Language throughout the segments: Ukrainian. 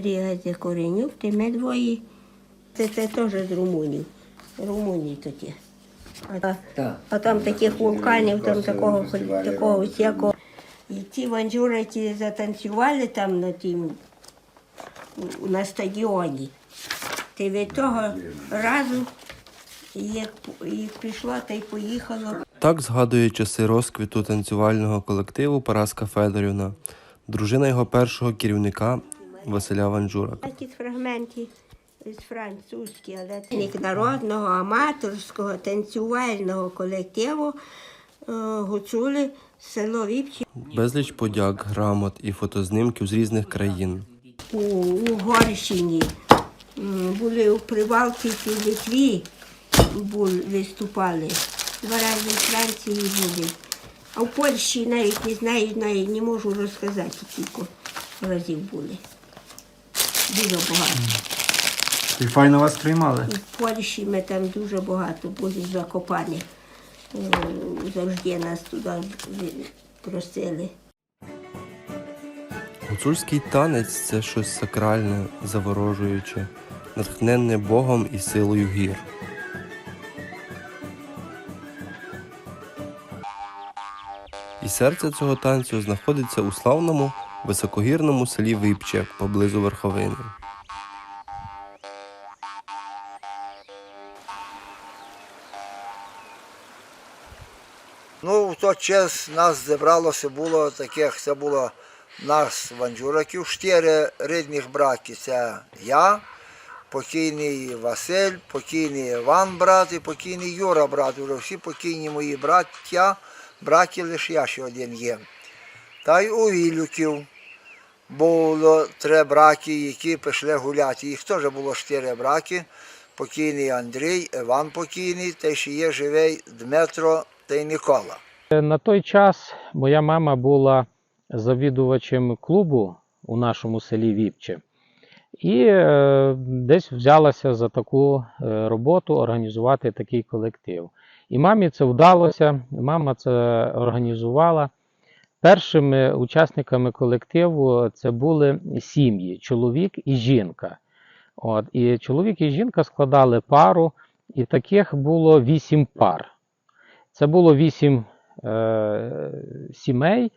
Рігазя Коренюк, ти ми двоє. Це, це теж з Румунії. Румунії тоді. А, Так. а там таких вулканів, там такого, такого всякого. І ті ванжури ті затанцювали там на тім, на стадіоні. Ти від того разу, як, як пішла, та й поїхала. Так згадує часи розквіту танцювального колективу Параска Федорівна, дружина його першого керівника Василя Ванжурака. Ті фрагменти з французькі, але це народного аматорського танцювального колективу е, гуцули село Віпчі Безліч подяк, грамот і фотознімків з різних країн. у Угорщині. Були у Прибалтиці, в Литві виступали. Два рази в Франції були. А в Польщі навіть не знаю, навіть не можу розказати, скільки разів були. Дуже багато. І файно вас приймали. В Польщі ми там дуже багато були закопані. Е, Завжди нас туди просили. Гуцульський танець це щось сакральне, заворожуюче, натхненне Богом і силою гір. І серце цього танцю знаходиться у славному високогірному селі Випче поблизу Верховини. Ну, в той час нас зібралося було таких, це було нас ванджураків, чотири рідних браки. Це я, покійний Василь, покійний Іван брат і покійний Юра брат. Вже всі покійні мої браття, браки лише я ще один є. Та й у Ілюків було три браки, які пішли гуляти. Їх теж було чотири браки. Покійний Андрій, Іван покійний, та ще є живий Дмитро та й Микола. На той час моя мама була завідувачем клубу у нашому селі Віпче. І е, десь взялася за таку е, роботу організувати такий колектив. І мамі це вдалося, мама це організувала. Першими учасниками колективу це були сім'ї, чоловік і жінка. От, і чоловік і жінка складали пару, і таких було вісім пар. Це було вісім е, сімей,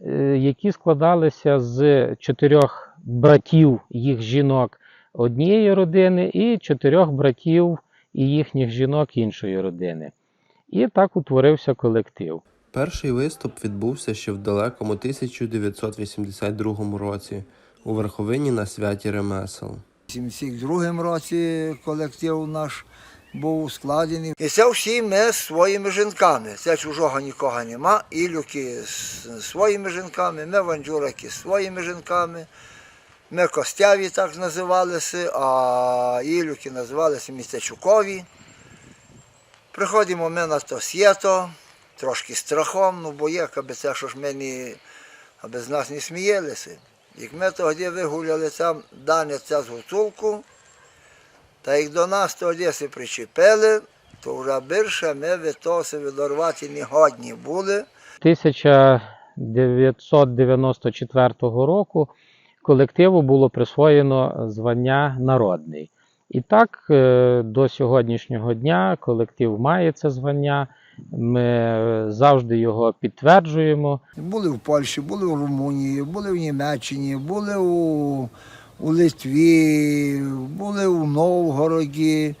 е, які складалися з чотирьох братів їх жінок однієї родини і чотирьох братів і їхніх жінок іншої родини. І так утворився колектив. Перший виступ відбувся ще в далекому 1982 році у Верховині на святі ремесел. У 72 році колектив наш був складений. І це всі ми з своїми жінками. Це чужого нікого нема. Ілюки з своїми жінками, ми ванджураки з своїми жінками. Ми костяві так називалися, а Ілюки називалися містечукові. Приходимо ми на то свято, трошки страхом, ну бо як, аби це, що ж ми аби з нас не сміялися. Як ми тоді вигуляли там даниця з гуцулку, та як до нас тоді се причепили, то вже більше ми від того відорвати не годні були. 1994 року колективу було присвоєно звання народний. І так е, до сьогоднішнього дня колектив має це звання. Ми е, завжди його підтверджуємо. Були в Польщі, були в Румунії, були в Німеччині, були у, у Литві, були у Новгороді,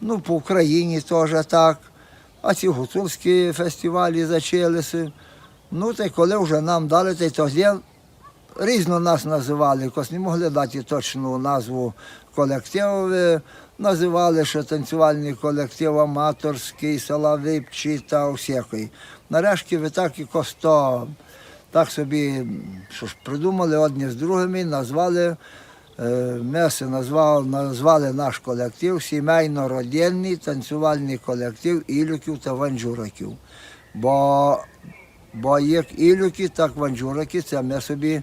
ну, по Україні теж так. А ці гуцульські фестивалі зачалися. Ну, та коли вже нам дали, цей тоді різно нас називали, якось не могли дати точну назву колективу. Називали, що танцювальний колектив аматорський, села Випчі та всякий. Нарешті ви так якось то, так собі що ж, придумали одні з другими, назвали, е, ми назвали, назвали наш колектив сімейно-родинний танцювальний колектив Ілюків та Ванджураків. Бо Бо як ілюки, так ванджурики, це ми собі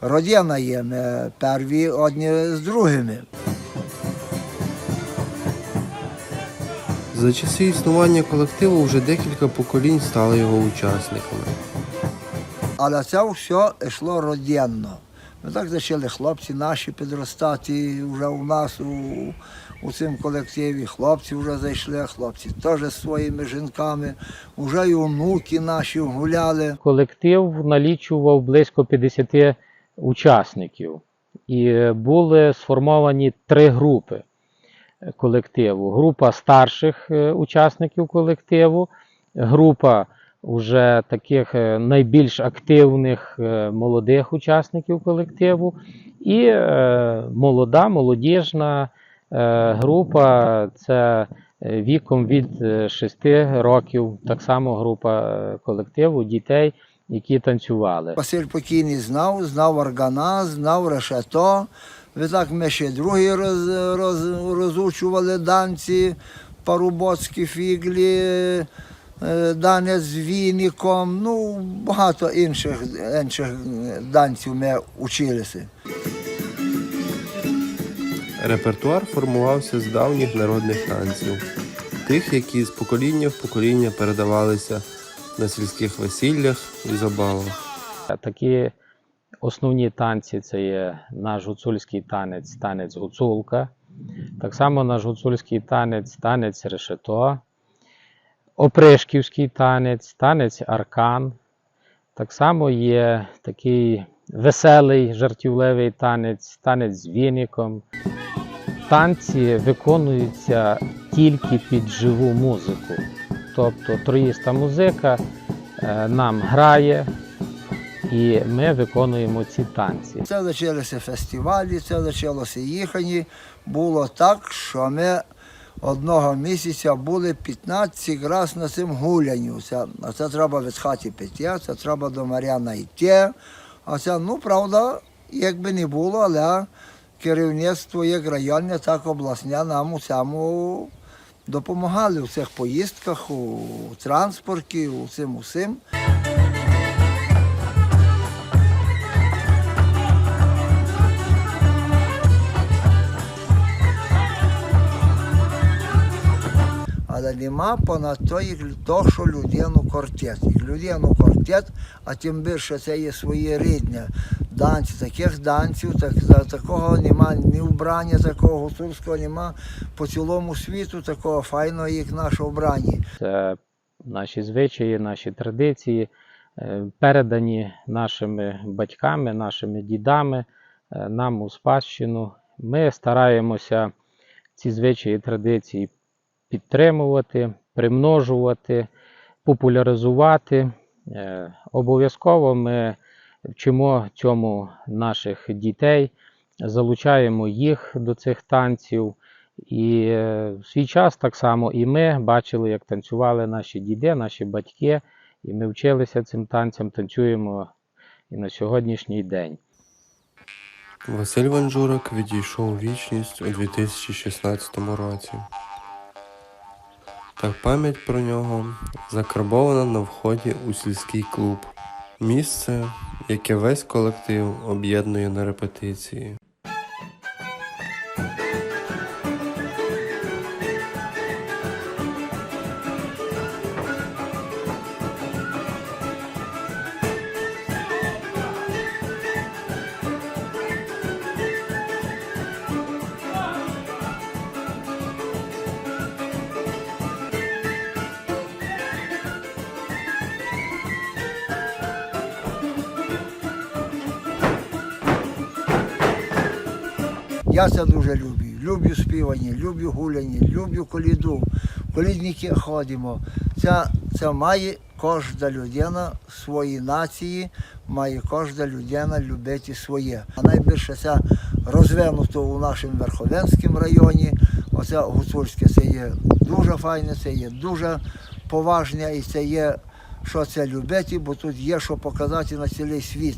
родина є, ми перві одні з другими. За часи існування колективу вже декілька поколінь стали його учасниками. Але це все йшло родинно. Ну, так почали хлопці наші підростати вже у нас у, у цьому колективі. Хлопці вже зайшли, хлопці теж своїми жінками, вже і онуки наші гуляли. Колектив налічував близько 50 учасників, і е, були сформовані три групи колективу: група старших е, учасників колективу, група вже таких е, найбільш активних е, молодих учасників колективу, і е, молода, молодіжна група це віком від е, 6 років, так само група колективу дітей, які танцювали. Василь покійний знав, знав органа, знав решето. Відтак ми ще другі роз, роз, розучували данці, парубоцькі фіглі, е, данець з віником, ну багато інших, інших данців ми училися. Репертуар формувався з давніх народних танців, тих, які з покоління в покоління передавалися на сільських весіллях і забавах. Такі основні танці це є наш гуцульський танець, танець гуцулка. Так само наш гуцульський танець, танець решето, опришківський танець, танець аркан. Так само є такий веселий жартівливий танець, танець з віником. Танці виконуються тільки під живу музику. Тобто троїста музика е, нам грає, і ми виконуємо ці танці. Це почалися фестивалі, це почалося їхані. Було так, що ми одного місяця були 15 разів на цим гулянню. А це треба від хати піти, це треба до Мар'яна йти. А це, ну, правда, якби не було, але керівництво як районне, так обласне нам у цьому допомагали у цих поїздках, у транспорті, у цим усім. Нема понад то, то, людину кортет. Як людину кортет, а тим більше це є своє рідне. Данці, таких данців, так, такого нема ні вбрання такого гуцульського, нема по цілому світу такого файного, як наше вбрання. Це наші звичаї, наші традиції, е, передані нашими батьками, нашими дідами е, нам у спадщину. Ми стараємося ці звичаї традиції підтримувати, примножувати, популяризувати. Е, Обов'язково ми вчимо цьому наших дітей, залучаємо їх до цих танців. І е, в свій час так само і ми бачили, як танцювали наші діди, наші батьки, і ми вчилися цим танцям, танцюємо і на сьогоднішній день. Василь Ванжурак відійшов вічність у 2016 році. Так пам'ять про нього закарбована на вході у сільський клуб. Місце, яке весь колектив об'єднує на репетиції. Я це дуже люблю. Люблю співання, люблю гуляння, люблю коліду. Колідники ходимо. Це, це має кожна людина свої нації, має кожна людина любити своє. А найбільше це розвинуто у нашому Верховенському районі. Оце гуцульське це є дуже файне, це є дуже поважне і це є, що це любити, бо тут є що показати на цілий світ.